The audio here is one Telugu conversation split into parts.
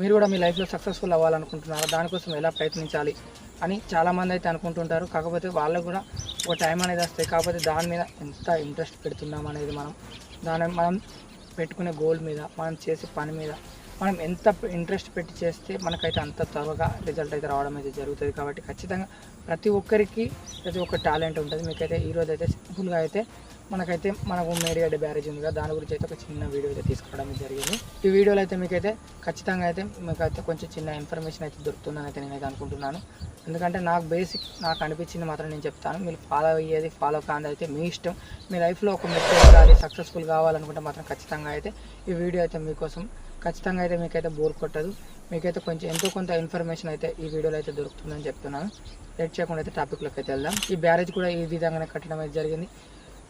మీరు కూడా మీ లైఫ్లో సక్సెస్ఫుల్ అవ్వాలనుకుంటున్నారా? దానికోసం ఎలా ప్రయత్నించాలి అని చాలామంది అయితే అనుకుంటుంటారు. కాకపోతే వాళ్ళకు కూడా ఒక టైం అనేది వస్తాయి కాకపోతే దాని మీద ఎంత ఇంట్రెస్ట్ పెడుతున్నాం అనేది మనం దాని మనం పెట్టుకునే గోల్ మీద మనం చేసే పని మీద మనం ఎంత ఇంట్రెస్ట్ పెట్టి చేస్తే మనకైతే అంత త్వరగా రిజల్ట్ అయితే రావడం అయితే జరుగుతుంది. కాబట్టి ఖచ్చితంగా ప్రతి ఒక్కరికి ప్రతి ఒక్క టాలెంట్ ఉంటుంది. మీకైతే ఈరోజు అయితే సింపుల్గా అయితే మనకైతే మనకు మేడిగడ్డ బ్యారేజ్ ఉంది కదా దాని గురించి అయితే ఒక చిన్న వీడియో అయితే తీసుకోవడం జరిగింది. ఈ వీడియోలో అయితే మీకైతే ఖచ్చితంగా అయితే మీకైతే కొంచెం చిన్న ఇన్ఫర్మేషన్ అయితే దొరుకుతుందని అయితే నేనైతే అనుకుంటున్నాను. ఎందుకంటే నాకు బేసిక్ నాకు అనిపించింది మాత్రం నేను చెప్తాను. మీరు ఫాలో అయ్యేది ఫాలో కాంది అయితే మీ ఇష్టం. మీ లైఫ్లో ఒక మెట్టు ఎదగాలి సక్సెస్ఫుల్ కావాలనుకుంటే మాత్రం ఖచ్చితంగా అయితే ఈ వీడియో అయితే మీకోసం ఖచ్చితంగా అయితే మీకైతే బోర్ కొట్టదు. మీకైతే కొంచెం ఎంతో కొంత ఇన్ఫర్మేషన్ అయితే ఈ వీడియోలో అయితే దొరుకుతుందని చెప్తున్నాను. లేట్ చేయకుండా అయితే టాపిక్లోకి అయితే వెళ్దాం. ఈ బ్యారేజ్ కూడా ఈ విధంగానే కట్టడం అయితే జరిగింది.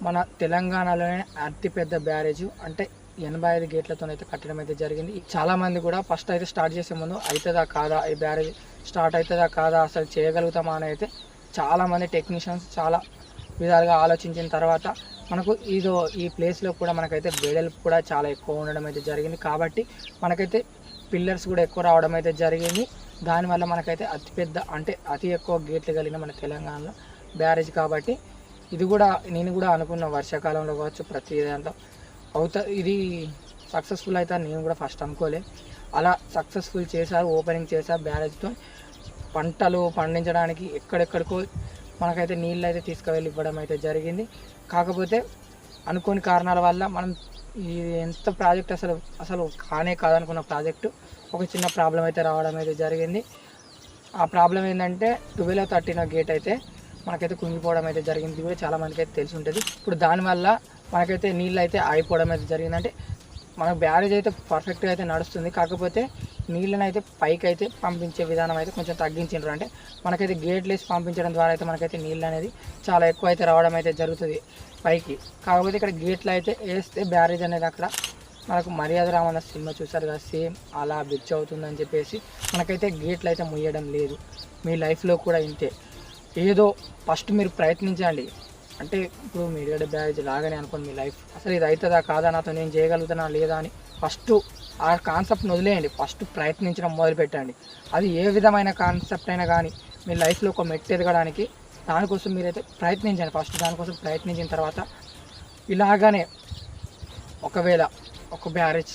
మన తెలంగాణలోనే అతిపెద్ద బ్యారేజ్. అంటే ఎనభై ఐదు గేట్లతో అయితే కట్టడం అయితే జరిగింది. చాలా మంది కూడా ఫస్ట్ అయితే స్టార్ట్ చేసే ముందు అవుతుందా కాదా ఈ బ్యారేజ్? స్టార్ట్ అవుతుందా కాదా? అసలు చేయగలుగుతామా? అని అయితే చాలామంది టెక్నీషియన్స్ చాలా విధాలుగా ఆలోచించిన తర్వాత మనకు ఇదో ఈ ప్లేస్లో కూడా మనకైతే వెడల్పు కూడా చాలా ఎక్కువ ఉండడం అయితే జరిగింది. కాబట్టి మనకైతే పిల్లర్స్ కూడా ఎక్కువ రావడం అయితే జరిగింది. దానివల్ల మనకైతే అతిపెద్ద అంటే అతి ఎక్కువ గేట్లు కలిగిన మన తెలంగాణలో బ్యారేజ్ కాబట్టి ఇది కూడా నేను కూడా అనుకున్న వర్షాకాలంలో కావచ్చు ప్రతి దాంట్లో. అవుతా ఇది సక్సెస్ఫుల్ అయితే నేను కూడా ఫస్ట్ అనుకోలే. అలా సక్సెస్ఫుల్ చేశారు ఓపెనింగ్ చేశారు బ్యారేజ్తో. పంటలు పండించడానికి ఎక్కడెక్కడికో మనకైతే నీళ్ళు అయితే తీసుకువెళ్ళి ఇవ్వడం అయితే జరిగింది. కాకపోతే అనుకోని కారణాల వల్ల మనం ఇది ఎంత ప్రాజెక్ట్ అసలు అసలు కానే కాదనుకున్న ప్రాజెక్టు ఒక చిన్న ప్రాబ్లం అయితే రావడం అయితే జరిగింది. ఆ ప్రాబ్లం ఏంటంటే ట్వెల్వ్ థర్టీన గేట్ అయితే మనకైతే కుంగిపోవడం అయితే జరిగింది కూడా చాలా మందికి అయితే తెలిసి ఉంటుంది. ఇప్పుడు దానివల్ల మనకైతే నీళ్ళు అయితే ఆగిపోవడం అయితే జరిగింది అంటే మన బ్యారేజ్ అయితే పర్ఫెక్ట్గా అయితే నడుస్తుంది. కాకపోతే నీళ్ళని అయితే పైకి అయితే పంపించే విధానం అయితే కొంచెం తగ్గించారు అంటే మనకైతే గేట్లు వేసి పంపించడం ద్వారా అయితే మనకైతే నీళ్ళు అనేది చాలా ఎక్కువ అయితే రావడం అయితే జరుగుతుంది పైకి. కాకపోతే ఇక్కడ గేట్లు అయితే వేస్తే బ్యారేజ్ అనేది అక్కడ మనకు మర్యాద రామన్న సినిమా చూసారు కదా సేమ్ అలా బిచ్ అవుతుందని చెప్పేసి మనకైతే గేట్లు అయితే ముయ్యడం లేదు. మీ లైఫ్లో కూడా ఇంతే. ఏదో ఫస్ట్ మీరు ప్రయత్నించండి. అంటే ఇప్పుడు మీడియా బ్యారేజ్ లాగానే అనుకోండి మీ లైఫ్. అసలు ఇది అవుతుందా కాదా నాతో నేను చేయగలుగుతానా లేదా అని ఫస్ట్ ఆ కాన్సెప్ట్ని వదిలేయండి. ఫస్ట్ ప్రయత్నించడం మొదలు పెట్టండి అది ఏ విధమైన కాన్సెప్ట్ అయినా కానీ మీ లైఫ్లో ఒక మెట్టు ఎదగడానికి దానికోసం మీరైతే ప్రయత్నించండి. ఫస్ట్ దానికోసం ప్రయత్నించిన తర్వాత ఇలాగానే ఒకవేళ ఒక బ్యారేజ్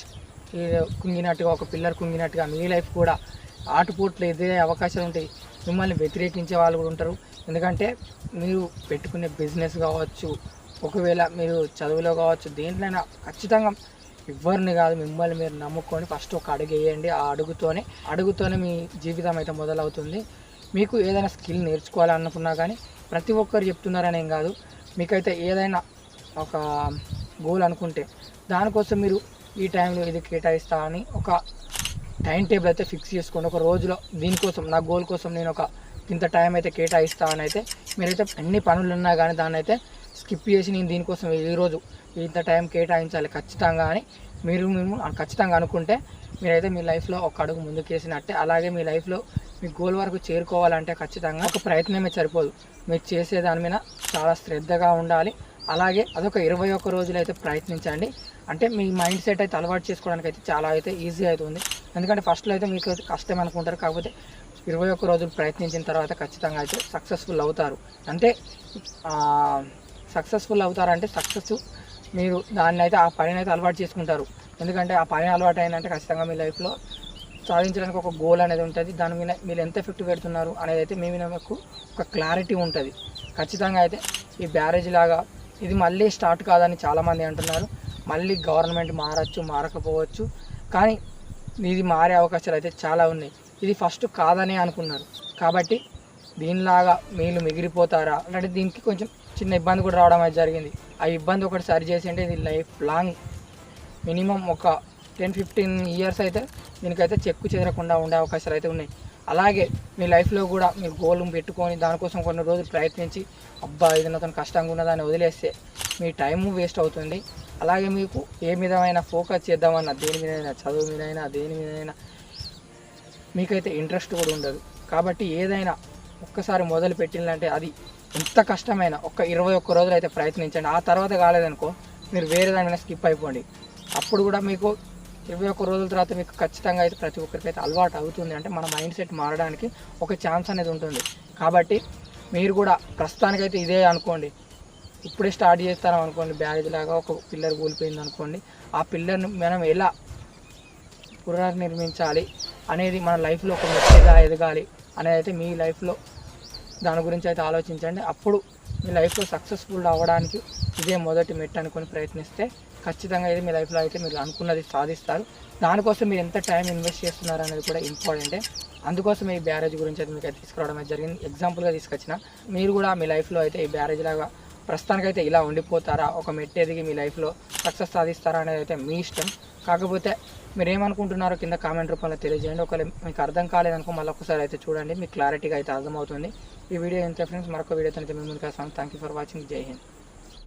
కుంగినట్టుగా ఒక పిల్లర్ కుంగినట్టుగా మీ లైఫ్ కూడా ఆటుపోట్లు ఎదిరే అవకాశాలు ఉంటాయి. మిమ్మల్ని వ్యతిరేకించే వాళ్ళు కూడా ఉంటారు. ఎందుకంటే మీరు పెట్టుకునే బిజినెస్ కావచ్చు ఒకవేళ మీరు చదువులో కావచ్చు దేంట్లైనా ఖచ్చితంగా ఎవరిని కాదు మిమ్మల్ని మీరు నమ్ముకొని ఫస్ట్ ఒక అడుగు వేయండి. ఆ అడుగుతోనే అడుగుతోనే మీ జీవితం అయితే మొదలవుతుంది. మీకు ఏదైనా స్కిల్ నేర్చుకోవాలనుకున్నా కానీ ప్రతి ఒక్కరు చెప్తున్నారని ఏం కాదు. మీకైతే ఏదైనా ఒక గోల్ అనుకుంటే దానికోసం మీరు ఈ టైంలో ఇది కేటాయిస్తా అని ఒక టైం టేబుల్ అయితే ఫిక్స్ చేసుకోండి ఒక రోజులో దీనికోసం నా గోల్ కోసం నేను ఒక ఇంత టైం అయితే కేటాయిస్తా అని అయితే మీరైతే అన్ని పనులు ఉన్నా కానీ దాన్ని అయితే స్కిప్ చేసి నేను దీనికోసం ఈరోజు ఇంత టైం కేటాయించాలి ఖచ్చితంగా అని మీరు మేము ఖచ్చితంగా అనుకుంటే మీరైతే మీ లైఫ్లో ఒక అడుగు ముందుకు వేసినట్టే. అలాగే మీ లైఫ్లో మీ గోల్ వరకు చేరుకోవాలంటే ఖచ్చితంగా ఒక ప్రయత్నమే సరిపోదు. మీరు చేసే దాని మీద చాలా శ్రద్ధగా ఉండాలి. అలాగే అదొక ఇరవై ఒక్క రోజులు అయితే ప్రయత్నించండి. అంటే మీ మైండ్ సెట్ అయితే అలవాటు చేసుకోవడానికి అయితే చాలా అయితే ఈజీ అవుతుంది. ఎందుకంటే ఫస్ట్లో అయితే మీకు అయితే కష్టం అనుకుంటారు. కాకపోతే ఇరవై ఒక్క రోజులు ప్రయత్నించిన తర్వాత ఖచ్చితంగా అయితే సక్సెస్ఫుల్ అవుతారు. అంటే సక్సెస్ఫుల్ అవుతారంటే సక్సెస్ మీరు దాన్ని అయితే ఆ పనిని అయితే అలవాటు చేసుకుంటారు. ఎందుకంటే ఆ పని అలవాటు అయిందంటే ఖచ్చితంగా మీ లైఫ్లో సాధించడానికి ఒక గోల్ అనేది ఉంటుంది. దాని మీద మీరు ఎంత ఎఫెక్ట్ పెడుతున్నారు అనేది అయితే మీ మీద మీకు ఒక క్లారిటీ ఉంటుంది. ఖచ్చితంగా అయితే ఈ బ్యారేజ్ లాగా ఇది మళ్ళీ స్టార్ట్ కాదని చాలామంది అంటున్నారు. మళ్ళీ గవర్నమెంట్ మారచ్చు మారకపోవచ్చు. కానీ ఇది మారే అవకాశాలు అయితే చాలా ఉన్నాయి. ఇది ఫస్ట్ కాదనే అనుకున్నారు. కాబట్టి దీనిలాగా మీరు మిగిలిపోతారా? అంటే దీనికి కొంచెం చిన్న ఇబ్బంది కూడా రావడం అయితే జరిగింది. ఆ ఇబ్బంది ఒకటి సరి చేసి అంటే ఇది లైఫ్ లాంగ్ మినిమం ఒక టెన్ ఫిఫ్టీన్ ఇయర్స్ అయితే దీనికైతే చెక్కు చెదరకుండా ఉండే అవకాశాలు అయితే ఉన్నాయి. అలాగే మీ లైఫ్లో కూడా మీరు గోల్ పెట్టుకొని దానికోసం కొన్ని రోజులు ప్రయత్నించి అబ్బా ఇది నాతో కష్టంగా ఉన్నదాన్ని వదిలేస్తే మీ టైము వేస్ట్ అవుతుంది. అలాగే మీకు ఏ విధమైన ఫోకస్ చేద్దామన్నా దేని మీదైనా చదువు మీదైనా దేని మీదైనా మీకైతే ఇంట్రెస్ట్ కూడా ఉండదు. కాబట్టి ఏదైనా ఒక్కసారి మొదలు పెట్టిందంటే అది ఎంత కష్టమైన ఒక్క ఇరవై ఒక్క రోజులు అయితే ప్రయత్నించండి. ఆ తర్వాత కాలేదనుకో మీరు వేరే దాని మీద స్కిప్ అయిపోండి. అప్పుడు కూడా మీకు ఇరవై ఒక్క రోజుల తర్వాత మీకు ఖచ్చితంగా అయితే ప్రతి ఒక్కరికి అయితే అలవాటు అవుతుంది. అంటే మన మైండ్ సెట్ మారడానికి ఒక ఛాన్స్ అనేది ఉంటుంది. కాబట్టి మీరు కూడా ప్రస్తుతానికైతే ఇదే అనుకోండి. ఇప్పుడే స్టార్ట్ చేస్తాం అనుకోండి బ్యారేజ్ లాగా ఒక పిల్లర్ కూలిపోయింది అనుకోండి ఆ పిల్లర్ని మనం ఎలా పునర్నిర్మించాలి అనేది మన లైఫ్లో ఒక మెచ్చగా ఎదగాలి అనేది అయితే మీ లైఫ్లో దాని గురించి అయితే ఆలోచించండి. అప్పుడు మీ లైఫ్లో సక్సెస్ఫుల్ అవ్వడానికి ఇదే మొదటి మెట్ అనుకొని ప్రయత్నిస్తే ఖచ్చితంగా ఇది మీ లైఫ్లో అయితే మీరు అనుకున్నది సాధిస్తారు. దానికోసం మీరు ఎంత టైం ఇన్వెస్ట్ చేస్తున్నారు అనేది కూడా ఇంపార్టెంటే. అందుకోసం ఈ బ్యారేజ్ గురించి అయితే మీకు అయితే తీసుకురావడం జరిగింది ఎగ్జాంపుల్గా తీసుకొచ్చిన మీరు కూడా మీ లైఫ్లో అయితే ఈ బ్యారేజ్ లాగా ప్రస్తుతానికైతే ఇలా ఉండిపోతారా? ఒక మెట్టు ఎదిగి మీ లైఫ్లో సక్సెస్ సాధిస్తారా అనేది అయితే మీ ఇష్టం. కాకపోతే మీరు ఏమనుకుంటున్నారో కింద కామెంట్ రూపంలో తెలియజేయండి. ఒకవేళ మీకు అర్థం కాలేదనుకో మళ్ళీ ఒకసారి అయితే చూడండి. మీకు క్లారిటీగా అయితే అర్థమవుతుంది. ఈ వీడియో ఎంత ఫ్రెండ్స్. మరొక వీడియోతో అయితే మేము ముందుకు వస్తాను థ్యాంక్ యూ ఫర్ వాచింగ్ జై హింద్.